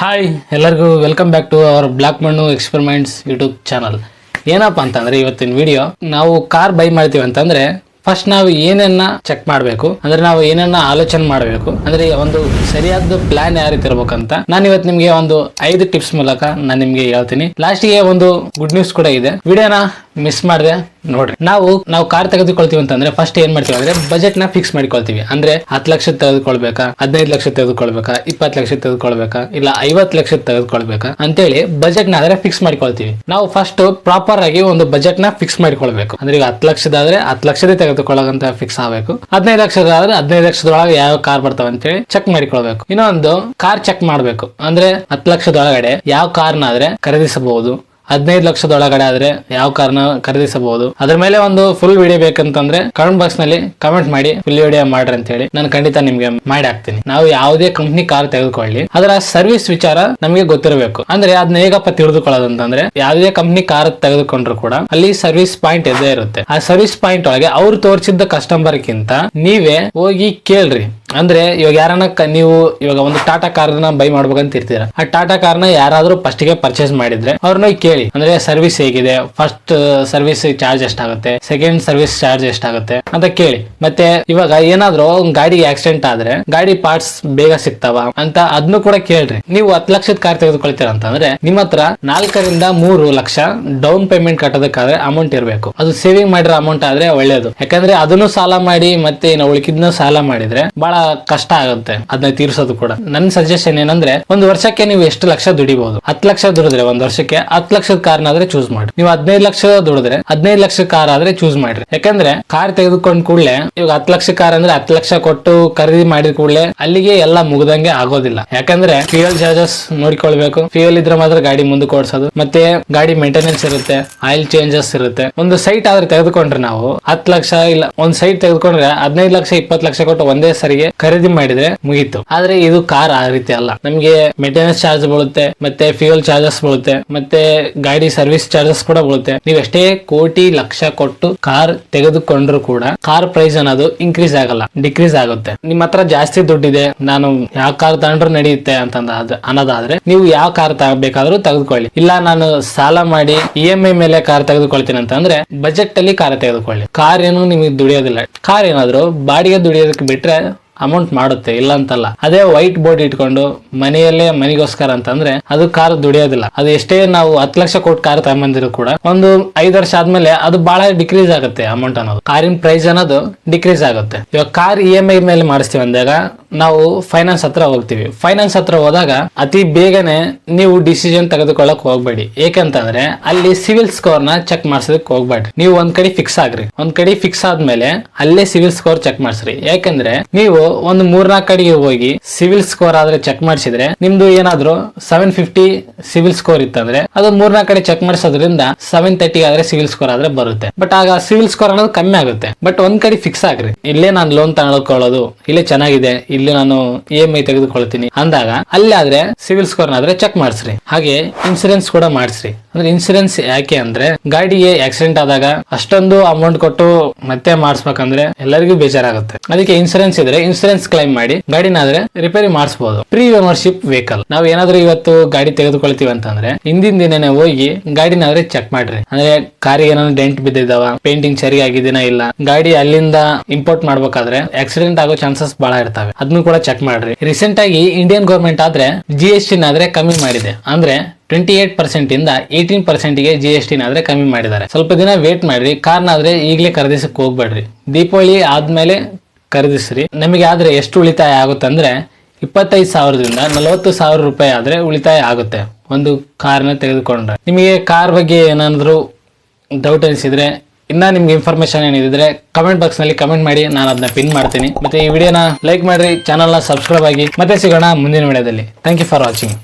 Hi ಎಲ್ಲರಿಗೂ welcome back to our black ಮಣ್ಣು experiments YouTube channel ಏನಪ್ಪಾ ಅಂತಂದ್ರೆ ಇವತ್ತಿನ ವಿಡಿಯೋ ನಾವು ಕಾರ್ ಬೈ ಮಾಡ್ತೀವಿ ಅಂತಂದ್ರೆ ಫಸ್ಟ್ ನಾವು ಏನನ್ನ ಚೆಕ್ ಮಾಡಬೇಕು, ಅಂದ್ರೆ ನಾವು ಏನನ್ನ ಆಲೋಚನೆ ಮಾಡಬೇಕು, ಅಂದ್ರೆ ಒಂದು ಸರಿಯಾದ ಪ್ಲಾನ್ ಯಾವ ರೀತಿ ಇರ್ಬೇಕಂತ ನಾನು ಇವತ್ತು ನಿಮ್ಗೆ ಒಂದು ಐದು ಟಿಪ್ಸ್ ಮೂಲಕ ನಾನು ನಿಮ್ಗೆ ಹೇಳ್ತೀನಿ. ಲಾಸ್ಟಿಗೆ ಒಂದು ಗುಡ್ ನ್ಯೂಸ್ ಕೂಡ ಇದೆ. ವಿಡಿಯೋನ ಮಿಸ್ ಮಾಡಿದೆ. ನೋಡ್ರಿ. ನಾವು ನಾವು ಕಾರ್ ತೆಗೆದುಕೊಳ್ತೀವಿ ಅಂತಂದ್ರೆ ಫಸ್ಟ್ ಏನ್ ಮಾಡ್ತೀವಿ ಅಂದ್ರೆ ಬಜೆಟ್ನ ಫಿಕ್ಸ್ ಮಾಡ್ಕೊಳ್ತೀವಿ. ಅಂದ್ರೆ ಹತ್ತು ಲಕ್ಷ ತೆಗೆದುಕೊಳ್ಬೇಕಾ, ಹದಿನೈದು ಲಕ್ಷ ತೆಗೆದುಕೊಳ್ಬೇಕಾ, ಇಪ್ಪತ್ತು ಲಕ್ಷ ತೆಗೆದುಕೊಳ್ಬೇಕಾ, ಇಲ್ಲ ಐವತ್ತು ಲಕ್ಷ ತೆಗೆದುಕೊಳ್ಬೇಕಾ ಅಂತೇಳಿ ಬಜೆಟ್ನ ಆದ್ರೆ ಫಿಕ್ಸ್ ಮಾಡ್ಕೊಳ್ತೀವಿ. ನಾವು ಫಸ್ಟ್ ಪ್ರಾಪರ್ ಆಗಿ ಒಂದು ಬಜೆಟ್ನ ಫಿಕ್ಸ್ ಮಾಡ್ಕೊಳ್ಬೇಕು. ಅಂದ್ರೆ ಈಗ ಹತ್ತು ಲಕ್ಷದಾದ್ರೆ ಹತ್ತು ಲಕ್ಷದೇ ತೆಗೆದುಕೊಳ್ಳೋಂತ ಫಿಕ್ಸ್ ಆಗಬೇಕು. ಹದಿನೈದು ಲಕ್ಷದಾದ್ರೆ ಹದಿನೈದು ಲಕ್ಷದೊಳಗೆ ಯಾವ ಕಾರ್ ಬರ್ತಾವ ಅಂತೇಳಿ ಚೆಕ್ ಮಾಡಿಕೊಳ್ಬೇಕು. ಇನ್ನೊಂದು ಕಾರ್ ಚೆಕ್ ಮಾಡ್ಬೇಕು. ಅಂದ್ರೆ ಹತ್ತು ಲಕ್ಷದೊಳಗಡೆ ಯಾವ ಕಾರ್ನಾದ್ರೆ ಖರೀದಿಸಬಹುದು ಹದಿನೈದು ಲಕ್ಷದೊಳಗಡೆ ಆದ್ರೆ ಯಾವ ಕಾರ್ನ ಖರೀದಿಸಬಹುದು? ಅದ್ರ ಮೇಲೆ ಒಂದು ಫುಲ್ ವಿಡಿಯೋ ಬೇಕಂತಂದ್ರೆ ಕಮೆಂಟ್ ಬಾಕ್ಸ್ನಲ್ಲಿ ಕಮೆಂಟ್ ಮಾಡಿ ಫುಲ್ ವಿಡಿಯೋ ಮಾಡ್ರಿ ಅಂತ ಹೇಳಿ. ನಾನು ಖಂಡಿತ ನಿಮ್ಗೆ ಮಾಡಿ ಹಾಕ್ತೀನಿ. ನಾವು ಯಾವುದೇ ಕಂಪ್ನಿ ಕಾರ್ ತೆಗೆದುಕೊಳ್ಳಿ. ಅದರ ಸರ್ವಿಸ್ ವಿಚಾರ ನಮಗೆ ಗೊತ್ತಿರಬೇಕು. ಅಂದ್ರೆ ಅದನ್ನ ಹೇಗಪ್ಪ ತಿಳಿದುಕೊಳ್ಳೋದು ಅಂತಂದ್ರೆ ಯಾವುದೇ ಕಂಪ್ನಿ ಕಾರ್ ತೆಗೆದುಕೊಂಡ್ರು ಕೂಡ ಅಲ್ಲಿ ಸರ್ವಿಸ್ ಪಾಯಿಂಟ್ ಇದ್ದೇ ಇರುತ್ತೆ. ಆ ಸರ್ವಿಸ್ ಪಾಯಿಂಟ್ ಒಳಗೆ ಅವ್ರು ತೋರಿಸಿದ್ದ ಕಸ್ಟಮರ್ ಗಿಂತ ನೀವೇ ಹೋಗಿ ಕೇಳ್ರಿ. ಅಂದ್ರೆ ಇವಾಗ ಯಾರನ್ನ ನೀವು ಇವಾಗ ಒಂದು ಟಾಟಾ ಕಾರ್ನ ಬೈ ಮಾಡ್ಬೇಕಂತ ಇರ್ತೀರ? ಆ ಟಾಟಾ ಕಾರ್ನ ಯಾರಾದ್ರೂ ಫಸ್ಟ್ಗೆ ಪರ್ಚೇಸ್ ಮಾಡಿದ್ರೆ ಅವ್ರನ್ನ ಕೇಳಿ. ಅಂದ್ರೆ ಸರ್ವಿಸ್ ಹೇಗಿದೆ? ಫಸ್ಟ್ ಸರ್ವಿಸ್ ಚಾರ್ಜ್ ಎಷ್ಟಾಗುತ್ತೆ? ಸೆಕೆಂಡ್ ಸರ್ವಿಸ್ ಚಾರ್ಜ್ ಎಷ್ಟಾಗುತ್ತೆ ಅಂತ ಕೇಳಿ. ಮತ್ತೆ ಇವಾಗ ಏನಾದ್ರೂ ಗಾಡಿಗೆ ಆಕ್ಸಿಡೆಂಟ್ ಆದ್ರೆ ಗಾಡಿ ಪಾರ್ಟ್ಸ್ ಬೇಗ ಸಿಗ್ತಾವ ಅಂತ ಅದನ್ನು ಕೂಡ ಕೇಳ್ರಿ. ನೀವು ಹತ್ತು ಲಕ್ಷದ ಕಾರ್ ತೆಗೆದುಕೊಳ್ತೀರ ಅಂತಂದ್ರೆ ನಿಮ್ಮ ಹತ್ರ ನಾಲ್ಕರಿಂದ ಮೂರು ಲಕ್ಷ ಡೌನ್ ಪೇಮೆಂಟ್ ಕಟ್ಟೋದಕ್ಕಾದ್ರೆ ಅಮೌಂಟ್ ಇರಬೇಕು. ಅದು ಸೇವಿಂಗ್ ಮಾಡಿರೋ ಅಮೌಂಟ್ ಆದ್ರೆ ಒಳ್ಳೇದು. ಯಾಕಂದ್ರೆ ಅದನ್ನು ಸಾಲ ಮಾಡಿ ಮತ್ತೆ ಉಳಿಕಿದ್ನ ಸಾಲ ಮಾಡಿದ್ರೆ ಬಹಳ ಕಷ್ಟ ಆಗುತ್ತೆ. ಅದನ್ನ ತೀರ್ಸೋದು ಕೂಡ. ನನ್ನ ಸಜೆಷನ್ ಏನಂದ್ರೆ, ಒಂದು ವರ್ಷಕ್ಕೆ ನೀವು ಎಷ್ಟು ಲಕ್ಷ ದುಡಿಬಹುದು ಹತ್ತು ಲಕ್ಷ ದುಡಿದ್ರೆ ಒಂದ್ ವರ್ಷಕ್ಕೆ ಹತ್ತು ಲಕ್ಷದ ಕಾರ್ ಆದ್ರೆ ಚೂಸ್ ಮಾಡಿ. ನೀವು ಹದಿನೈದು ಲಕ್ಷ ದುಡಿದ್ರೆ, ಹದಿನೈದು ಲಕ್ಷ ಕಾರ್ ಆದ್ರೆ ಚೂಸ್ ಮಾಡ್ರಿ. ಯಾಕಂದ್ರೆ, ಕಾರ್ ತೆಗೆದುಕೊಂಡ್ ಕೂಡಲೇ, ಇವಾಗ ಹತ್ತು ಲಕ್ಷ ಕಾರ್ ಅಂದ್ರೆ ಹತ್ತು ಲಕ್ಷ ಕೊಟ್ಟು ಖರೀದಿ ಮಾಡಿದ ಕೂಡಲೇ, ಅಲ್ಲಿಗೆ ಎಲ್ಲ ಮುಗ್ದಂಗೆ ಆಗೋದಿಲ್ಲ. ಯಾಕಂದ್ರೆ ಫ್ಯೂಯಲ್ ಚಾರ್ಜಸ್ ನೋಡಿಕೊಳ್ಬೇಕು. ಫ್ಯೂಯಲ್ ಇದ್ರೆ ಮಾತ್ರ ಗಾಡಿ ಮುಂದಕ್ಕೆ ಓಡಿಸೋದು. ಮತ್ತೆ ಗಾಡಿ ಮೇಂಟೆನೆನ್ಸ್ ಇರುತ್ತೆ ಆಯಿಲ್ ಚೇಂಜಸ್ ಇರುತ್ತೆ. ಒಂದು ಸೈಟ್ ಆದ್ರೆ ತೆಗೆದುಕೊಂಡ್ರೆ ನಾವು, ಹತ್ತು ಲಕ್ಷ ಇಲ್ಲ, ಒಂದ್ ಸೈಟ್ ತೆಗೆದುಕೊಂಡ್ರೆ ಹದಿನೈದು ಲಕ್ಷ, ಇಪ್ಪತ್ತು ಲಕ್ಷ ಕೊಟ್ಟು ಒಂದೇ ಸರಿಗೆ ಖರೀದಿ ಮಾಡಿದ್ರೆ ಮುಗೀತು. ಆದ್ರೆ ಇದು ಕಾರ್ ಆ ರೀತಿ ಅಲ್ಲ. ನಮ್ಗೆ ಮೇಂಟೆನೆನ್ಸ್ ಚಾರ್ಜ್ ಬೀಳುತ್ತೆ, ಮತ್ತೆ ಫ್ಯೂಯಲ್ ಚಾರ್ಜಸ್ ಬೀಳುತ್ತೆ, ಮತ್ತೆ ಗಾಡಿ ಸರ್ವಿಸ್ ಚಾರ್ಜಸ್ ಕೂಡ ಬೀಳುತ್ತೆ. ನೀವು ಎಷ್ಟೇ ಕೋಟಿ ಲಕ್ಷ ಕೊಟ್ಟು ಕಾರ್ ತೆಗೆದುಕೊಂಡ್ರು ಕೂಡ ಕಾರ್ ಪ್ರೈಸ್ ಅನ್ನೋದು ಇನ್ಕ್ರೀಸ್ ಆಗಲ್ಲ ಡಿಕ್ರೀಸ್ ಆಗುತ್ತೆ. ನಿಮ್ಮ ಹತ್ರ ಜಾಸ್ತಿ ದುಡ್ಡಿದೆ, ನಾನು ಯಾವ ಕಾರ್ ತಗೊಂಡ್ರು ನಡೆಯುತ್ತೆ ಅಂತಂದ ಅನ್ನೋದಾದ್ರೆ ನೀವು ಯಾವ ಕಾರ್ ತಗಬೇಕಾದ್ರೂ ತೆಗೆದುಕೊಳ್ಳಿ. ಇಲ್ಲ, ನಾನು ಸಾಲ ಮಾಡಿ ಇ ಎಂ ಐ ಮೇಲೆ ಕಾರ್ ತೆಗೆದುಕೊಳ್ತೀನಿ ಅಂತಂದ್ರೆ ಬಜೆಟ್ ಅಲ್ಲಿ ಕಾರ್ ತೆಗೆದುಕೊಳ್ಳಿ. ಕಾರ್ ಏನು ನಿಮಗೆ ದುಡಿಯೋದಿಲ್ಲ. ಕಾರ್ ಏನಾದ್ರು ಬಾಡಿಗೆ ದುಡಿಯೋದಕ್ಕೆ ಬಿಟ್ರೆ ಅಮೌಂಟ್ ಮಾಡುತ್ತೆ ಇಲ್ಲ ಅಂತಲ್ಲ ಅದೇ ವೈಟ್ ಬೋರ್ಡ್ ಇಟ್ಕೊಂಡು ಮನೆಯಲ್ಲೇ ಮನೆಗೋಸ್ಕರ ಅಂತಂದ್ರೆ ಅದು ಕಾರ್ ದುಡಿಯೋದಿಲ್ಲ. ಅದು ಎಷ್ಟೇ ನಾವು ಹತ್ತು ಲಕ್ಷ ಕೊಟ್ಟು ಕಾರ್ ತಗೊಂಬಂದಿರೋ ಕೂಡ ಒಂದು ಐದು ವರ್ಷ ಆದ್ಮೇಲೆ ಅದು ಬಹಳ ಡಿಕ್ರೀಸ್ ಆಗುತ್ತೆ ಅಮೌಂಟ್ ಅನ್ನೋದು. ಕಾರಿನ ಪ್ರೈಸ್ ಅನ್ನೋದು ಡಿಕ್ರೀಸ್ ಆಗುತ್ತೆ. ಇವಾಗ ಕಾರ್ ಇ ಎಂ ಐ ಮೇಲೆ ಮಾಡಿಸ್ತೀವಿ ಅಂದಾಗ ನಾವು ಫೈನಾನ್ಸ್ ಹತ್ರ ಹೋಗ್ತೀವಿ. ಫೈನಾನ್ಸ್ ಹತ್ರ ಹೋದಾಗ ಅತಿ ಬೇಗನೆ ನೀವು ಡಿಸಿಷನ್ ತೆಗೆದುಕೊಳ್ಳಕ್ ಹೋಗ್ಬೇಡಿ. ಏಕೆಂತಂದ್ರೆ ಅಲ್ಲಿ ಸಿವಿಲ್ ಸ್ಕೋರ್ನ ಚೆಕ್ ಮಾಡ್ಸೋದಕ್ಕೆ ಹೋಗ್ಬೇಡಿ. ನೀವು ಒಂದ್ ಕಡೆ ಫಿಕ್ಸ್ ಆಗ್ರಿ. ಒಂದ್ ಕಡೆ ಫಿಕ್ಸ್ ಆದ್ಮೇಲೆ ಅಲ್ಲೇ ಸಿವಿಲ್ ಸ್ಕೋರ್ ಚೆಕ್ ಮಾಡ್ಸ್ರಿ. ಯಾಕಂದ್ರೆ ನೀವು ಒಂದು ಮೂರ್ನಾಲ್ಕು ಕಡೆಗೆ ಹೋಗಿ ಸಿವಿಲ್ ಸ್ಕೋರ್ ಆದ್ರೆ ಚೆಕ್ ಮಾಡಿಸಿದ್ರೆ ನಿಮ್ದು ಏನಾದ್ರು ಸೆವೆನ್ ಫಿಫ್ಟಿ ಸಿವಿಲ್ ಸ್ಕೋರ್ ಇತ್ತಂದ್ರೆ ಅದು ಮೂರ್ನಾಲ್ಕು ಕಡೆ ಚೆಕ್ ಮಾಡಿಸೋದ್ರಿಂದ ಸೆವೆನ್ ತರ್ಟಿ ಆದ್ರೆ ಸಿವಿಲ್ ಸ್ಕೋರ್ ಆದ್ರೆ ಬರುತ್ತೆ. ಬಟ್ ಆಗ ಸಿವಿಲ್ ಸ್ಕೋರ್ ಅನ್ನೋದು ಕಮ್ಮಿ ಆಗುತ್ತೆ. ಬಟ್ ಒಂದ್ ಕಡೆ ಫಿಕ್ಸ್ ಆಗ್ರಿ. ಇಲ್ಲೇ ನಾನು ಲೋನ್ ತಗೊಳ್ಕೊಳ್ಳೋದು ಇಲ್ಲೇ ಚೆನ್ನಾಗಿದೆ, ಇಲ್ಲಿ ನಾನು ಇ ಎಂ ಐ ತೆಗೆದುಕೊಳ್ತೀನಿ ಅಂದಾಗ ಅಲ್ಲಾದ್ರೆ ಸಿವಿಲ್ ಸ್ಕೋರ್ ಆದ್ರೆ ಚೆಕ್ ಮಾಡಿಸ್ರಿ. ಹಾಗೆ ಇನ್ಸೂರೆನ್ಸ್ ಕೂಡ ಮಾಡಿಸ್ರಿ. ಅಂದ್ರೆ ಇನ್ಸೂರೆನ್ಸ್ ಯಾಕೆ ಅಂದ್ರೆ ಗಾಡಿಗೆ ಆಕ್ಸಿಡೆಂಟ್ ಆದಾಗ ಅಷ್ಟೊಂದು ಅಮೌಂಟ್ ಕೊಟ್ಟು ಮತ್ತೆ ಮಾಡಿಸ್ಬೇಕಂದ್ರೆ ಎಲ್ಲರಿಗೂ ಬೇಜಾರಾಗುತ್ತೆ. ಅದಕ್ಕೆ ಇನ್ಸೂರೆನ್ಸ್ ಇದ್ರೆ ಇನ್ಸೂರೆನ್ಸ್ ಕ್ಲೈಮ್ ಮಾಡಿ ಗಾಡಿನಾದ್ರೆ ರಿಪೇರಿ ಮಾಡಿಸಬಹುದು ಪ್ರೀ ಓನರ್ಶಿಪ್ ವೆಹಿಕಲ್ ನಾವು ಏನಾದ್ರೂ ಇವತ್ತು ಗಾಡಿ ತೆಗೆದುಕೊಳ್ತೀವಿ ಅಂತಂದ್ರೆ ಹಿಂದಿನ ದಿನನೇ ಹೋಗಿ ಗಾಡಿನಾದ್ರೆ ಚೆಕ್ ಮಾಡ್ರಿ. ಅಂದ್ರೆ ಕಾರಿಗೆ ಏನಾದ್ರು ಡೆಂಟ್ ಬಿದ್ದಿದ್ದಾವ ಪೇಂಟಿಂಗ್ ಸರಿ ಆಗಿದ್ದೀನಾ ಇಲ್ಲ, ಗಾಡಿ ಅಲ್ಲಿಂದ ಇಂಪೋರ್ಟ್ ಮಾಡ್ಬೇಕಾದ್ರೆ ಆಕ್ಸಿಡೆಂಟ್ ಆಗೋ ಚಾನ್ಸಸ್ ಬಹಳ ಇರ್ತವೆ. ಅದನ್ನು ಕೂಡ ಚೆಕ್ ಮಾಡ್ರಿ. ರೀಸೆಂಟ್ ಆಗಿ ಇಂಡಿಯನ್ ಗೌರ್ಮೆಂಟ್ ಆದ್ರೆ ಜಿ ಎಸ್ ಟಿ ನಾದ್ರೆ ಕಮ್ಮಿ ಮಾಡಿದೆ. ಅಂದ್ರೆ ಟ್ವೆಂಟಿ ಏಟ್ ಪರ್ಸೆಂಟ್ ಇಂದ ಏಯ್ಟೀನ್ ಪರ್ಸೆಂಟ್ಗೆ ಜಿ ಎಸ್ ಟಿ ನಾದ್ರೆ ಕಮ್ಮಿ ಮಾಡಿದ್ದಾರೆ. ಸ್ವಲ್ಪ ದಿನ ವೇಟ್ ಮಾಡ್ರಿ. ಕಾರ್ನಾದ್ರೆ ಈಗಲೇ ಖರೀದಿಸಕ್ ಹೋಗ್ಬೇಡ್ರಿ. ದೀಪಾವಳಿ ಆದ್ಮೇಲೆ ಖರೀದಿಸ್ರಿ. ನಿಮಗೆ ಆದ್ರೆ ಎಷ್ಟು ಉಳಿತಾಯ ಆಗುತ್ತೆ ಅಂದ್ರೆ ಇಪ್ಪತ್ತೈದು ಸಾವಿರದಿಂದ ನಲವತ್ತು ಸಾವಿರ ರೂಪಾಯಿ ಆದ್ರೆ ಉಳಿತಾಯ ಆಗುತ್ತೆ. ಒಂದು ಕಾರ್ನ ತೆಗೆದುಕೊಂಡ್ರೆ. ನಿಮಗೆ ಕಾರ್ ಬಗ್ಗೆ ಏನಾದ್ರು ಡೌಟ್ ಅನಿಸಿದ್ರೆ, ಇನ್ನ ನಿಮ್ಗೆ ಇನ್ಫಾರ್ಮೇಶನ್ ಏನಿದ್ರೆ ಕಮೆಂಟ್ ಬಾಕ್ಸ್ನಲ್ಲಿ ಕಮೆಂಟ್ ಮಾಡಿ, ನಾನು ಅದನ್ನ ಪಿನ್ ಮಾಡ್ತೀನಿ. ಮತ್ತೆ ಈ ವಿಡಿಯೋನ ಲೈಕ್ ಮಾಡ್ರಿ ಚಾನಲ್ನ ಸಬ್ಸ್ಕ್ರೈಬ್ ಆಗಿ. ಮತ್ತೆ ಸಿಗೋಣ ಮುಂದಿನ ವಿಡಿಯೋದಲ್ಲಿ ಥ್ಯಾಂಕ್ ಯು ಫಾರ್ ವಾಚಿಂಗ್